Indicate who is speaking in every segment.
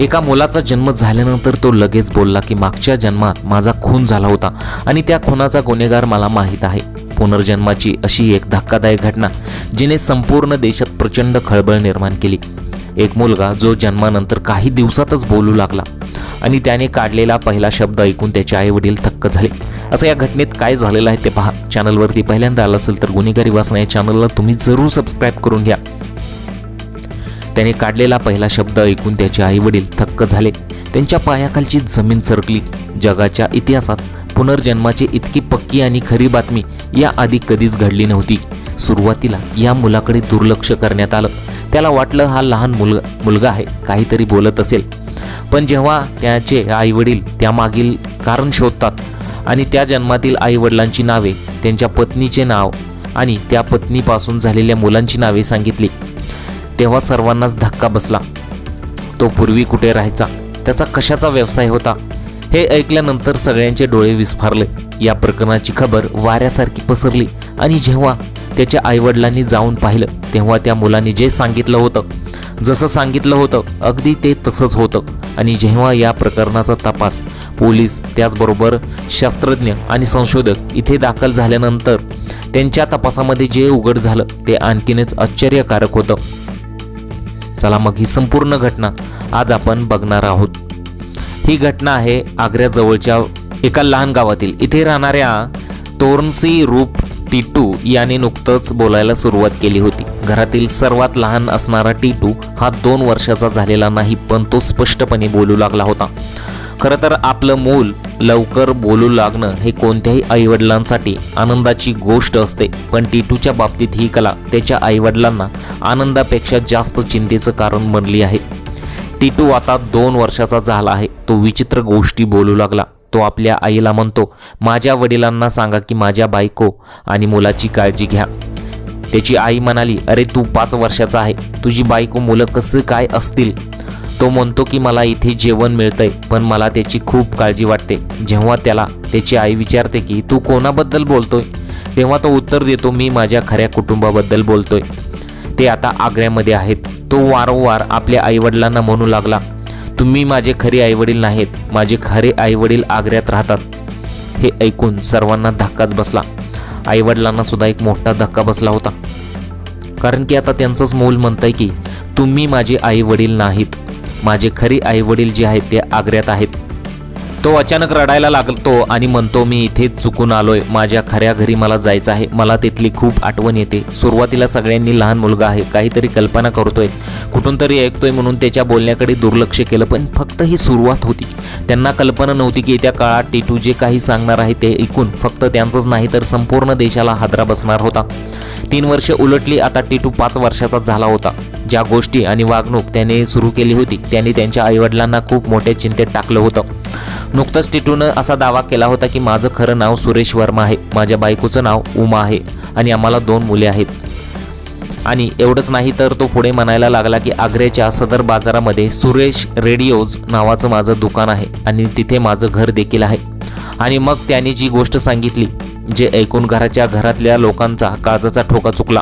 Speaker 1: एका मुलाचा जन्म झाल्यानंतर तो लगेच बोलला की मागच्या जन्मात माझा खून झाला होता आणि त्या खुनाचा गुन्हेगार मला माहीत आहे. पुनर्जन्माची अशी एक धक्कादायक घटना जिने संपूर्ण देशात प्रचंड खळबळ निर्माण केली. एक मुलगा जो जन्मानंतर काही दिवसातच बोलू लागला आणि त्याने काढलेला पहिला शब्द ऐकून त्याचे आई वडील थक्क झाले. असं या घटनेत काय झालेलं आहे ते पहा. चॅनलवरती पहिल्यांदा आलं असेल तर गुन्हेगारी वाचना या चॅनलला तुम्ही जरूर सबस्क्राईब करून घ्या. त्याने काढलेला पहिला शब्द ऐकून त्याचे आई वडील थक्क झाले. त्यांच्या पायाखालची जमीन सरकली. जगाच्या इतिहासात पुनर्जन्माची इतकी पक्की आणि खरी बातमी या आधी कधीच घडली नव्हती. सुरुवातीला या मुलाकडे दुर्लक्ष करण्यात आलं. त्याला वाटलं हा लहान मुलगा मुलगा आहे काहीतरी बोलत असेल. पण जेव्हा त्याचे आईवडील त्यामागील कारण शोधतात आणि त्या जन्मातील आईवडिलांची नावे त्यांच्या पत्नीचे नाव आणि त्या पत्नीपासून झालेल्या मुलांची नावे सांगितली तेव्हा सर्वांनाच धक्का बसला. तो पूर्वी कुठे राहायचा? त्याचा कशाचा व्यवसाय होता? हे ऐकल्यानंतर सगळ्यांचे डोळे विस्फारले. या प्रकरणाची खबर वाऱ्यासारखी पसरली आणि जेव्हा त्याच्या आईवडिलांनी जाऊन पाहिलं तेव्हा त्या मुलांनी जे सांगितलं होतं जसं सांगितलं होतं अगदी ते तसंच होतं. आणि जेव्हा या प्रकरणाचा तपास पोलीस त्याचबरोबर शास्त्रज्ञ आणि संशोधक इथे दाखल झाल्यानंतर त्यांच्या तपासामध्ये जे उघड झालं ते आणखीनच आश्चर्यकारक होतं. चला मग ही संपूर्ण घटना आज आपण बघणार आहोत. ही घटना आहे आग्र्याजवळच्या एका लहान गावातील. इथे राहणाऱ्या तोरणसी रूप टिटू याने नुकतंच बोलायला सुरुवात केली होती. घरातील सर्वात लहान असणारा टिटू हा दोन वर्षाचा झालेला नाही पण तो स्पष्टपणे बोलू लागला होता. खरं तर आपलं मूल लवकर बोलू लागणं हे कोणत्याही आईवडिलांसाठी आनंदाची गोष्ट असते. पण टिटूच्या बाबतीत ही कला त्याच्या आईवडिलांना आनंदापेक्षा जास्त चिंतेचं कारण बनली आहे. टिटू आता दोन वर्षाचा झाला आहे. तो विचित्र गोष्टी बोलू लागला. तो आपल्या आईला म्हणतो माझ्या वडिलांना सांगा की माझ्या बायको आणि मुलाची काळजी घ्या. त्याची आई म्हणाली अरे तू पाच वर्षाचा आहे. तुझी बायको मुलं कसं काय असतील? तो म्हणतो की मला इथे जेवण मिळतंय पण मला त्याची खूप काळजी वाटते. जेव्हा त्याला त्याची आई विचारते की तू कोणाबद्दल बोलतोय? तेव्हा तो उत्तर देतो मी माझ्या खऱ्या कुटुंबाबद्दल बोलतोय. ते आता आग्र्यामध्ये आहेत. तो वारंवार आपल्या आईवडिलांना म्हणू लागला तुम्ही माझे खरे आईवडील नाहीत. माझे खरे आईवडील आग्र्यात राहतात. हे ऐकून सर्वांना धक्काच बसला. आईवडिलांना सुद्धा एक मोठा धक्का बसला होता. कारण की आता त्यांचंच मूल म्हणतंय की तुम्ही माझे आई वडील नाहीत. माझे खरी आई वडील जे आहेत ते आग्र्यात आहेत. तो अचानक रडायला लागतो आणि म्हणतो मी इथे चुकून आलोय. माझ्या खऱ्या घरी मला जायचं आहे. मला तिथली खूप आठवण येते. सुरुवातीला सगळ्यांनी लहान मुलगा आहे. काहीतरी कल्पना करतोय. कुठून तरी ऐकतोय म्हणून त्याच्या बोलण्याकडे दुर्लक्ष केलं पण फक्त ही सुरुवात होती. त्यांना कल्पना नव्हती की येत्या काळात टिटू जे काही सांगणार आहे ते ऐकून फक्त त्यांचंच नाही तर संपूर्ण देशाला हादरा बसणार होता. तीन वर्ष उलटली आता टिटू पाच वर्षाचा झाला होता. ज्या गोष्टी आणि वागणूक त्याने सुरू केली होती त्यांनी त्यांच्या आईवडिलांना खूप मोठ्या चिंतेत टाकलं होतं. नुकतंच टिटूनं असा दावा केला होता की माझं खरं नाव सुरेश वर्मा आहे. माझ्या बायकोचं नाव उमा आहे आणि आम्हाला दोन मुले आहेत. आणि एवढंच नाही तर तो पुढे म्हणायला लागला की आग्र्याच्या सदर बाजारामध्ये सुरेश रेडिओज नावाचं माझं दुकान आहे आणि तिथे माझं घर देखील आहे. आणि मग त्याने जी गोष्ट सांगितली जे ऐकून घराच्या घरातल्या लोकांचा काळजाचा ठोका चुकला.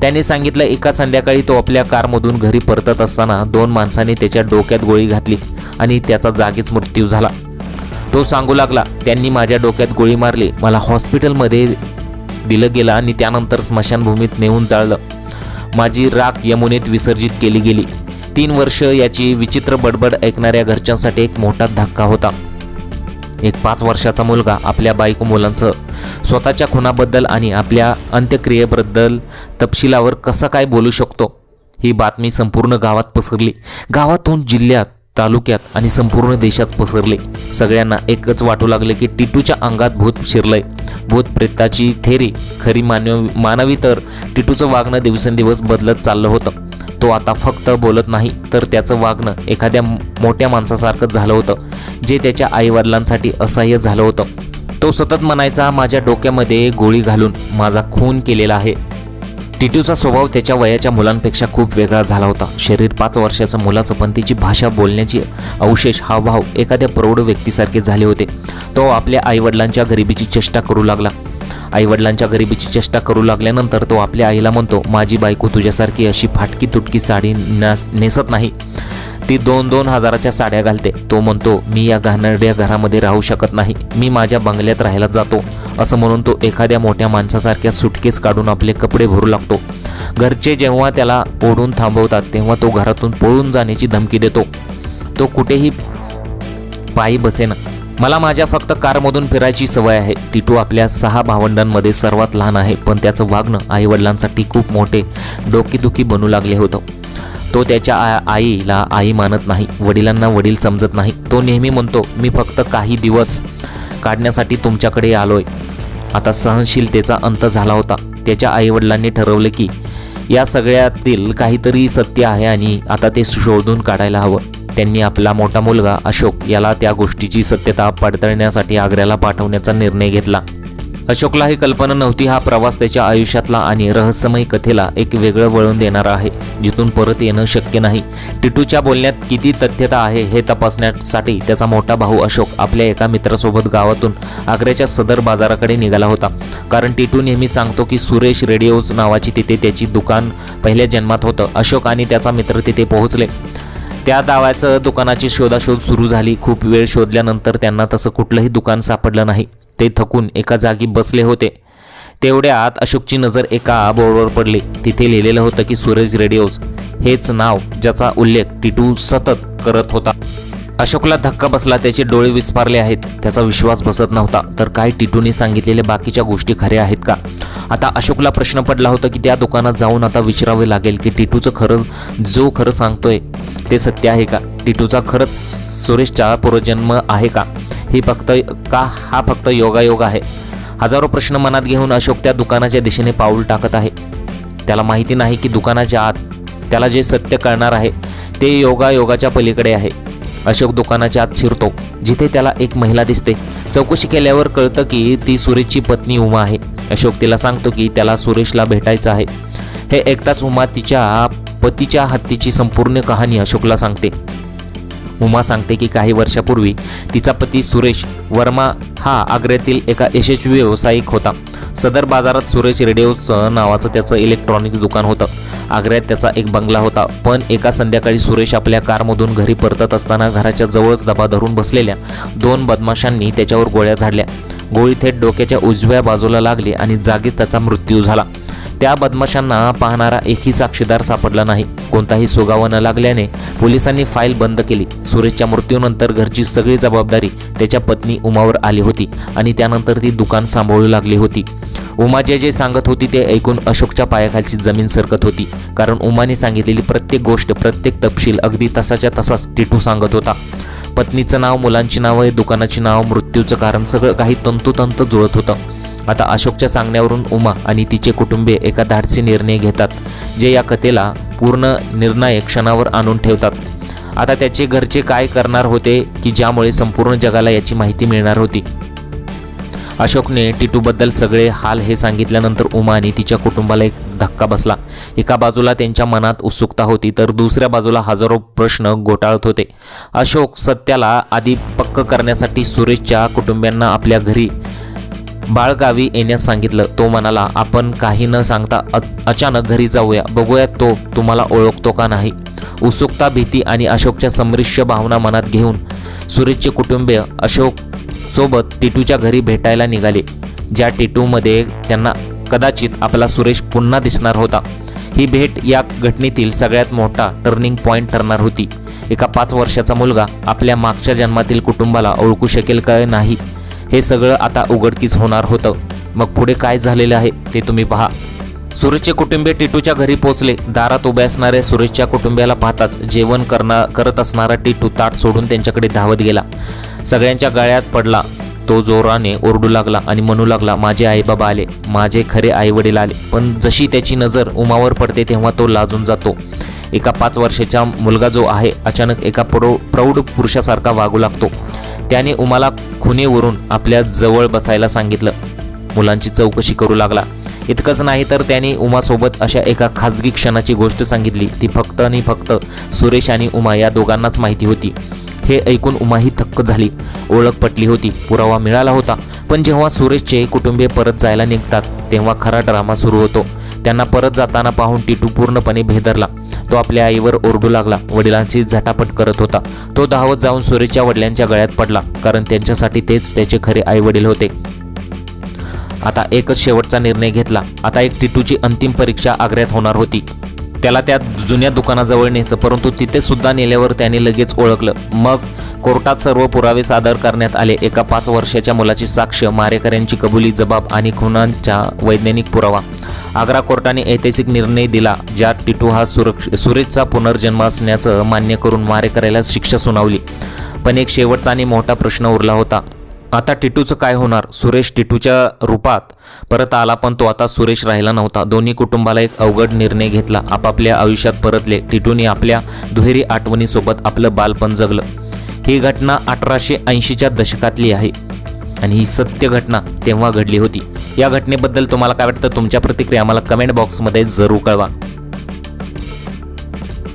Speaker 1: त्याने सांगितलं एका संध्याकाळी तो आपल्या कारमधून घरी परतत असताना दोन माणसांनी त्याच्या डोक्यात गोळी घातली आणि त्याचा जागीच मृत्यू झाला. तो सांगू लागला त्यांनी माझ्या डोक्यात गोळी मारली मला हॉस्पिटलमध्ये दिलं गेलं आणि त्यानंतर स्मशानभूमीत नेऊन जाळलं. माझी राख यमुनेत विसर्जित केली गेली. तीन वर्ष याची विचित्र बडबड ऐकणाऱ्या घरच्यांसाठी एक मोठा धक्का होता. एक पाच वर्षाचा मुलगा आपल्या बायको मुलांचं स्वतःच्या खुनाबद्दल आणि आपल्या अंत्यक्रियेबद्दल तपशिलावर कसा काय बोलू शकतो? ही बातमी संपूर्ण गावात पसरली. गावातून जिल्ह्यात तालुक्यात आणि संपूर्ण देशात पसरले. सगळ्यांना एकच वाटू लागले की टिटूच्या अंगात भूत शिरलंय. भूत प्रेताची थेरी खरी मानव मानवी तर टिटूचं वागणं दिवसेंदिवस बदलत चाललं होतं. तो आता फक्त बोलत नाही तर त्याचं वागणं एखाद्या मोठ्या माणसासारखंच झालं होतं जे त्याच्या आईवडिलांसाठी असह्य झालं होतं. तो सतत म्हणायचा माझ्या डोक्यामध्ये गोळी घालून माझा खून केलेला आहे. टिटूचा स्वभाव त्याच्या वयाच्या मुलांपेक्षा खूप वेगळा झाला होता. शरीर पाच वर्षाचं मुलाचं पण तिची भाषा बोलण्याची अवशेष हावभाव एखाद्या प्रौढ व्यक्तीसारखे झाले होते. तो आपल्या आईवडिलांच्या गरिबीची चेष्टा करू लागला. आईवडिलांच्या गरिबीची चेष्टा करू लागल्यानंतर तो आपल्या आईला म्हणतो माझी बायको तुझ्यासारखी अशी फाटकी तुटकी साडी नास नेसत नाही. ती दोन दोन हजाराच्या साड्या घालते. तो म्हणतो मी या घाणरड्या घरामध्ये राहू शकत नाही. मी माझ्या बंगल्यात राहायला जातो. असं म्हणून तो एखाद्या मोठ्या माणसासारख्या सुटकेस काढून आपले कपडे भरू लागतो. घरचे जेव्हा त्याला ओढून थांबवतात तेव्हा तो घरातून पळून जाण्याची धमकी देतो. तो कुठेही पायी बसेना. मला माझ्या फक्त कारमधून फिरायची सवय आहे. टिटू आपल्या सहा भावंडांमध्ये सर्वात लहान आहे पण त्याचं वागणं आईवडिलांसाठी खूप मोठे डोकेदुखी बनू लागले होतं. तो त्याच्या आ आईला आई मानत नाही वडिलांना वडील समजत नाही. तो नेहमी म्हणतो मी फक्त काही दिवस काढण्यासाठी तुमच्याकडे आलोय. आता सहनशीलतेचा अंत झाला होता. त्याच्या आईवडिलांनी ठरवलं की या सगळ्यातील काहीतरी सत्य आहे आणि आता ते शोधून काढायला हवं. त्यांनी आपला मोठा मुलगा अशोक याला त्या गोष्टीची सत्यता पडताळण्यासाठी आग्र्याला पाठवण्याचा निर्णय घेतला. अशोकला ही कल्पना नव्हती हा प्रवास त्याच्या आयुष्यातला आणि रहस्यमय कथेला एक वेगळं वळण देणारा आहे जिथून परत येणं शक्य नाही. टिटूच्या बोलण्यात किती तथ्यता आहे हे तपासण्यासाठी त्याचा मोठा भाऊ अशोक आपल्या एका मित्रासोबत गावातून आग्र्याच्या सदर बाजाराकडे निघाला होता. कारण टिटू नेहमी सांगतो की सुरेश रेडिओज नावाची तिथे त्याची दुकान पहिल्या जन्मात होतं. अशोक आणि त्याचा मित्र तिथे पोहोचले. त्या दाव्याचं दुकानाची शोधाशोध सुरू झाली. खूप वेळ शोधल्यानंतर त्यांना तसं कुठलंही दुकान सापडलं नाही. ते थकून एका जागी बसले होते. तेवढ्यात अशोकची नजर एका बोर्डवर पडली. तिथे लिहिलेलं होतं की सूरज रेडिओज हेच नाव ज्याचा उल्लेख टिटू सतत करत होता. अशोकला धक्का बसला त्याचे डोळे विस्फारले आहेत. त्याचा विश्वास बसत नव्हता. तर काय टिटूने सांगितलेल्या बाकीच्या गोष्टी खऱ्या आहेत का? आता अशोकला प्रश्न पडला होता की त्या दुकानात जाऊन आता विचारावे लागेल की टिटूचं खरं जो खरं सांगतोय ते सत्य आहे का? टिटूचा खरंच सुरेशचा पूर्वजन्म आहे का? ही फक्त का? हा फक्त योगायोग आहे. हजारो प्रश्न मनात घेऊन अशोक त्या दुकानाच्या दिशेने पाऊल टाकत आहे. त्याला माहिती नाही की दुकानाच्या आत त्याला जे सत्य कळणार आहे ते योगायोगाच्या पलीकडे आहे. अशोक दुकानाच्या आत शिरतो जिथे त्याला एक महिला दिसते. चौकशी केल्यावर कळतं की ती सुरेशची पत्नी उमा आहे. अशोक तिला सांगतो की त्याला सुरेशला भेटायचं आहे. हे ऐकताच उमा तिच्या पतीच्या हत्तीची संपूर्ण कहाणी अशोकला सांगते. उमा सांगते की काही वर्षापूर्वी तिचा पती सुरेश वर्मा हा आग्र्यातील एका यशस्वी व्यावसायिक होता. सदर बाजारात सुरेश रेडिओचं नावाचं त्याचं इलेक्ट्रॉनिक्स दुकान होतं. आग्र्यात त्याचा एक बंगला होता. पण एका संध्याकाळी सुरेश आपल्या कारमधून घरी परतत असताना घराच्या जवळच दबा धरून बसलेल्या दोन बदमाशांनी त्याच्यावर गोळ्या झाडल्या. गोळी थेट डोक्याच्या उजव्या बाजूला लागली आणि जागीच त्याचा मृत्यू झाला. त्या बदमाशांना पाहणारा एकही साक्षीदार सापडला नाही. कोणताही सुगावा न लागल्याने पोलिसांनी फाईल बंद केली. सुरेशच्या मृत्यूनंतर घरची सगळी जबाबदारी त्याच्या पत्नी उमावर आली होती आणि त्यानंतर ती दुकान सांभाळू लागली होती. उमा जे जे सांगत होती ते ऐकून अशोकच्या पायाखालची जमीन सरकत होती कारण उमाने सांगितलेली प्रत्येक गोष्ट प्रत्येक तपशील अगदी तसाच्या तसाच टिटू सांगत होता. पत्नीचं नाव मुलांची नावं दुकानाची नाव मृत्यूचं कारण सगळं काही तंतोतंत जुळत होतं. आता अशोकच्या सांगण्यावरून उमा आणि तिचे कुटुंबे एका धाडसी निर्णय घेतात जे या कथेला पूर्ण निर्णायक क्षणावर आणून ठेवतात. आता त्याचे घरचे काय करणार होते की ज्यामुळे संपूर्ण जगाला याची माहिती मिळणार होती? अशोकने टिटूबद्दल सगळे हाल हे सांगितल्यानंतर उमा आणि तिच्या कुटुंबाला एक धक्का बसला. एका बाजूला त्यांच्या मनात उत्सुकता होती तर दुसऱ्या बाजूला हजारो प्रश्न गोटाळत होते. अशोक सत्याला आधी पक्क करण्यासाठी सुरेशच्या कुटुंबियांना आपल्या घरी बाळगावी येण्यास सांगितलं. तो म्हणाला आपण काही न सांगता अचानक घरी जाऊया. बघूया तो तुम्हाला ओळखतो का नाही. उत्सुकता भीती आणि अशोकच्या संमिश्र भावना मनात घेऊन सुरेशचे कुटुंबीय अशोक सोबत टिटूच्या घरी भेटायला निघाले. ज्या टिटूमध्ये त्यांना कदाचित आपला सुरेश पुन्हा दिसणार होता. ही भेट या घटनेतील सगळ्यात मोठा टर्निंग पॉईंट ठरणार होती. एका पाच वर्षाचा मुलगा आपल्या मागच्या जन्मातील कुटुंबाला ओळखू शकेल का नाही? हे सगळं आता उघडकीस होणार होतं. मग पुढे काय झालेलं आहे ते तुम्ही पहा. सुरेशचे कुटुंबीय टिटूच्या घरी पोहोचले. दारात उभ्या असणाऱ्या सुरेशच्या कुटुंबियाला पाहताच जेवण करणार करत असणारा टिटू ताट सोडून त्यांच्याकडे धावत गेला. सगळ्यांच्या गळ्यात पडला. तो जोराने ओरडू लागला आणि म्हणू लागला माझे आईबाबा आले. माझे खरे आईवडील आले. पण जशी त्याची नजर उमावर पडते तेव्हा तो लाजून जातो. एका पाच वर्षाचा मुलगा जो आहे अचानक एका प्रौ प्रौढ पुरुषासारखा वागू लागतो. त्याने उमाला खुनेवरून आपल्या जवळ बसायला सांगितलं. मुलांची चौकशी करू लागला. इतकंच नाही तर त्याने उमासोबत अशा एका खाजगी क्षणाची गोष्ट सांगितली. ती फक्त आणि फक्त सुरेश आणि उमा या दोघांनाच माहिती होती. हे ऐकून उमाही थक्क झाली. ओळख पटली होती. पुरावा मिळाला होता. पण जेव्हा सुरेशचे कुटुंबीय परत जायला निघतात तेव्हा खरा ड्रामा सुरू होतो. त्यांना परत जाताना पाहून टिटू पूर्णपणे भेदरला. तो आपल्या आईवर ओरडू लागला. वडिलांची झटापट करत होता. तो धावत जाऊन सुरेशच्या वडिलांच्या गळ्यात पडला कारण त्यांच्यासाठी तेच त्याचे खरे आई वडील होते. आता एकच शेवटचा निर्णय घेतला. आता एक टिटूची अंतिम परीक्षा आग्र्यात होणार होती. त्याला त्या जुन्या दुकानाजवळ न्यायचं परंतु तिथे सुद्धा नेल्यावर त्याने लगेच ओळखलं. मग कोर्टात सर्व पुरावे सादर करण्यात आले. एका पाच वर्षाच्या मुलाची साक्ष मारेकऱ्यांची कबुली जबाब आणि खुनांचा वैज्ञानिक पुरावा. आग्रा कोर्टाने ऐतिहासिक निर्णय दिला ज्यात टिटू हा सुरक्ष सुरेशचा पुनर्जन्म असण्याचं मान्य करून मारेकऱ्याला शिक्षा सुनावली. पण एक शेवटचा आणि मोठा प्रश्न उरला होता. आता टिटूचं काय होणार? सुरेश टिटूच्या रूपात. परत आला पण तो आता सुरेश राहिला नव्हता. दोन्ही कुटुंबाला एक अवघड निर्णय घेतला. आपापल्या आयुष्यात परतले. टिटूने आपल्या दुहेरी आठवणीसोबत आपलं बालपण जगलं. ही घटना अठराशे ऐंशीच्या दशकातली आहे. आणि ही सत्य घटना तेव्हा घडली होती. या घटनेबद्दल तुम्हाला काय वाटतं? तुमच्या प्रतिक्रिया आम्हाला कमेंट बॉक्समध्ये जरूर कळवा.